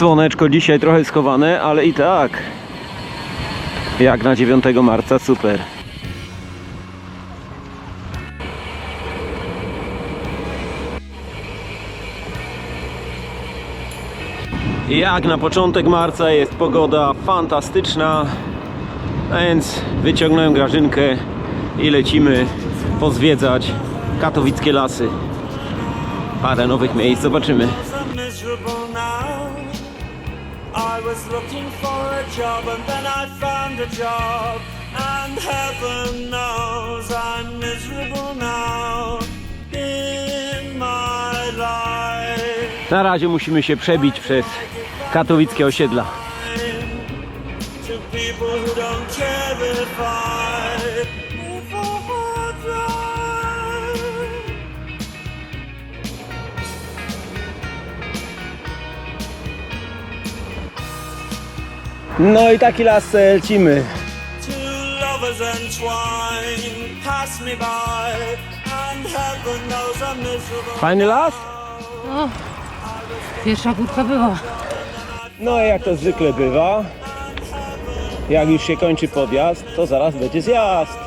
Słoneczko dzisiaj trochę schowane, ale i tak. Jak na 9 marca, super. Jak na początek marca jest pogoda fantastyczna, więc wyciągnąłem Grażynkę i lecimy pozwiedzać katowickie lasy. Parę nowych miejsc, zobaczymy. I was looking for a job and then I found a job. And heaven knows I'm miserable now in my life. Na razie musimy się przebić przez katowickie osiedla. To people who don't care if I if I No i taki las e, lecimy. Fajny las? O, pierwsza górka była. No jak to zwykle bywa, jak już się kończy podjazd, to zaraz będzie zjazd.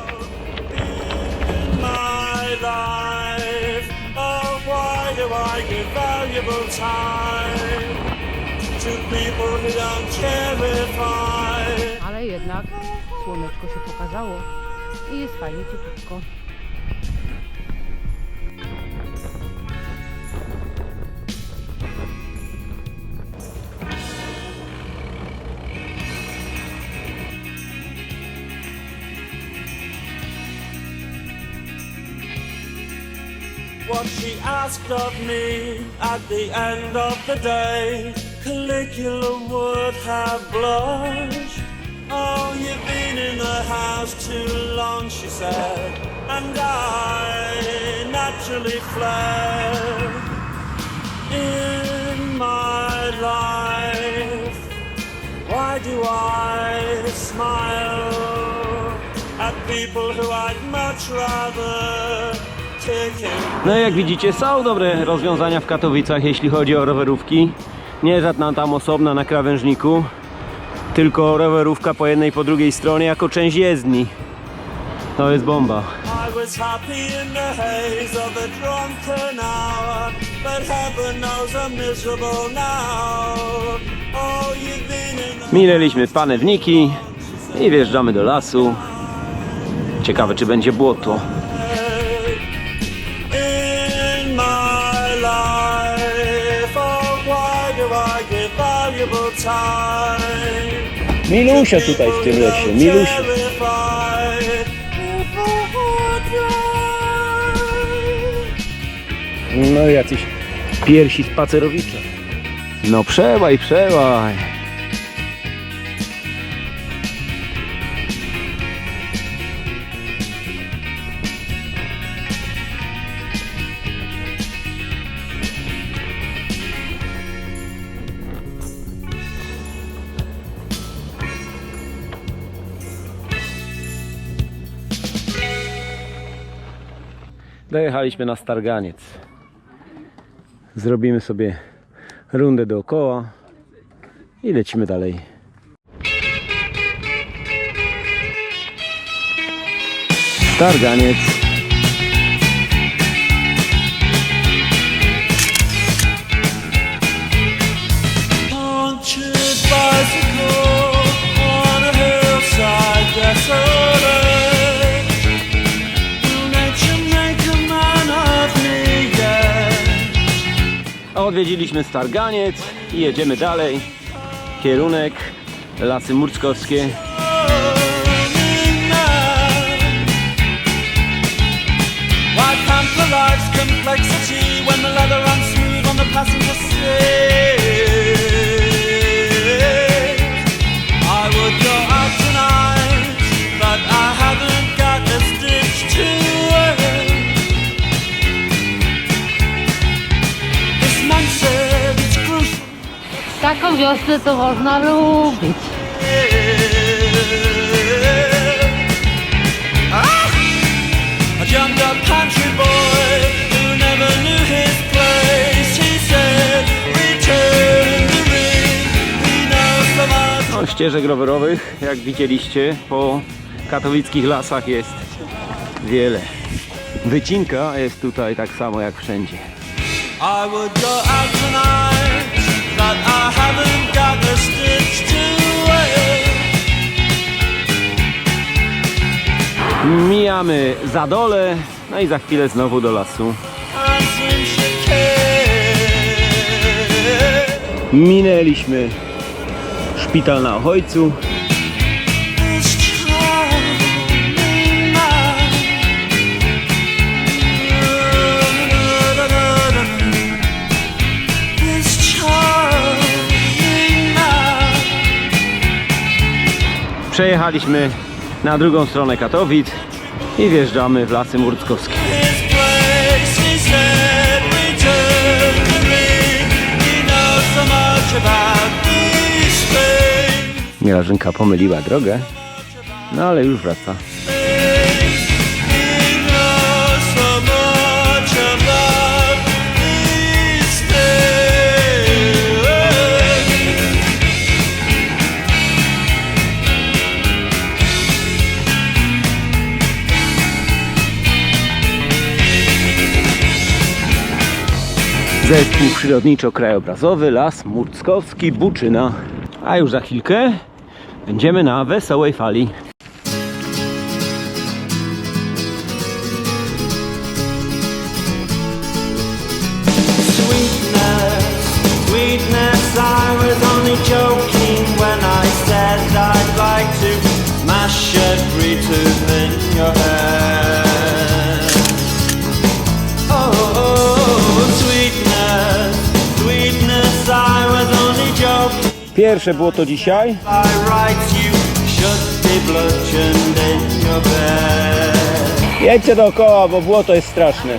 my life. Oh, why do I give valuable time Ale jednak słoneczko się pokazało i jest fajnie ciepłutko. What she asked of me at the end of the day, Caligula would have blushed. Oh, you've been in the house too long, she said, and I naturally fled in my life. Why do I smile at people who I'd much rather? No jak widzicie są dobre rozwiązania w Katowicach, jeśli chodzi o rowerówki. Nie żadna tam osobna na krawężniku, tylko rowerówka po jednej i po drugiej stronie jako część jezdni. To jest bomba. Oh, Minęliśmy panewniki i wjeżdżamy do lasu. Ciekawe czy będzie błoto. Milusia tutaj w tym lesie, Milusia. No jacyś piersi spacerowicze. No przełaj, przełaj. Dojechaliśmy na Starganiec. Zrobimy sobie rundę dookoła i lecimy dalej. Starganiec. Yet? Odwiedziliśmy Starganiec i jedziemy dalej. Kierunek Lasy Murczkowskie. I would go out tonight, but I place. He said, Return the ring ścieżek rowerowych, jak widzieliście, po katowickich lasach jest wiele. Wycinka jest tutaj tak samo jak wszędzie. I would go out tonight, Mijamy Zadole, no i za chwilę znowu do lasu. Minęliśmy szpital na Ochojcu. Przejechaliśmy na drugą stronę Katowic i wjeżdżamy w lasy murckowskie. Mielarzynka pomyliła drogę, no ale już wraca. Zespół przyrodniczo-krajobrazowy Las Murckowski Buczyna. A już za chwilkę będziemy na wesołej fali. Pierwsze było to dzisiaj. Jedźcie dookoła, bo błoto jest straszne.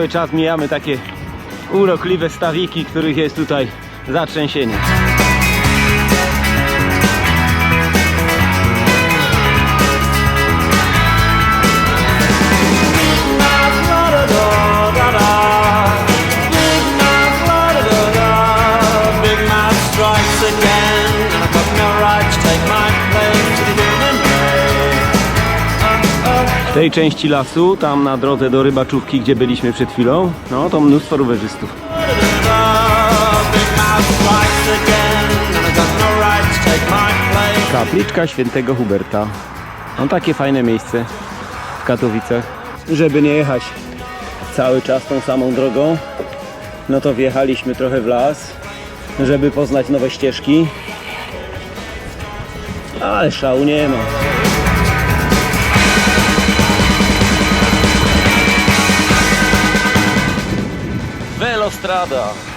Cały czas mijamy takie urokliwe stawiki, których jest tutaj zatrzęsienie. Tej części lasu, tam na drodze do rybaczówki, gdzie byliśmy przed chwilą, no to mnóstwo rowerzystów. Kapliczka świętego Huberta. No takie fajne miejsce w Katowicach. Żeby nie jechać cały czas tą samą drogą, no to wjechaliśmy trochę w las, żeby poznać nowe ścieżki. Ale szału nie ma. Oh.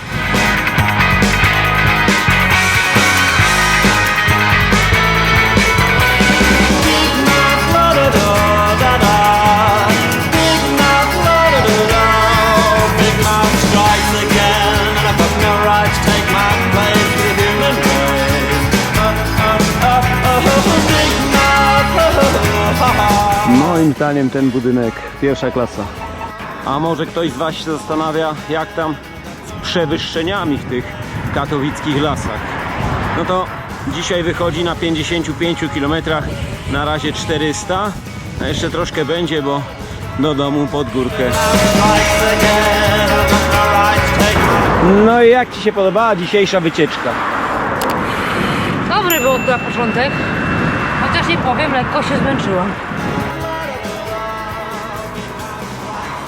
Moim zdaniem ten budynek pierwsza klasa. A może ktoś z Was się zastanawia, jak tam z przewyższeniami w tych katowickich lasach. No to dzisiaj wychodzi na 55 km, na razie 400. A jeszcze troszkę będzie, bo do domu pod górkę. No i jak Ci się podobała dzisiejsza wycieczka? Dobry był na początek. Chociaż nie powiem, lekko się zmęczyłam.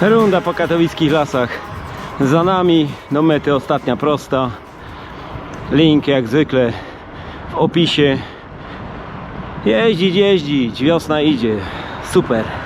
Runda po katowickich lasach. Za nami do mety ostatnia prosta. Link jak zwykle w opisie. Jeździć, jeździć. Wiosna idzie. Super.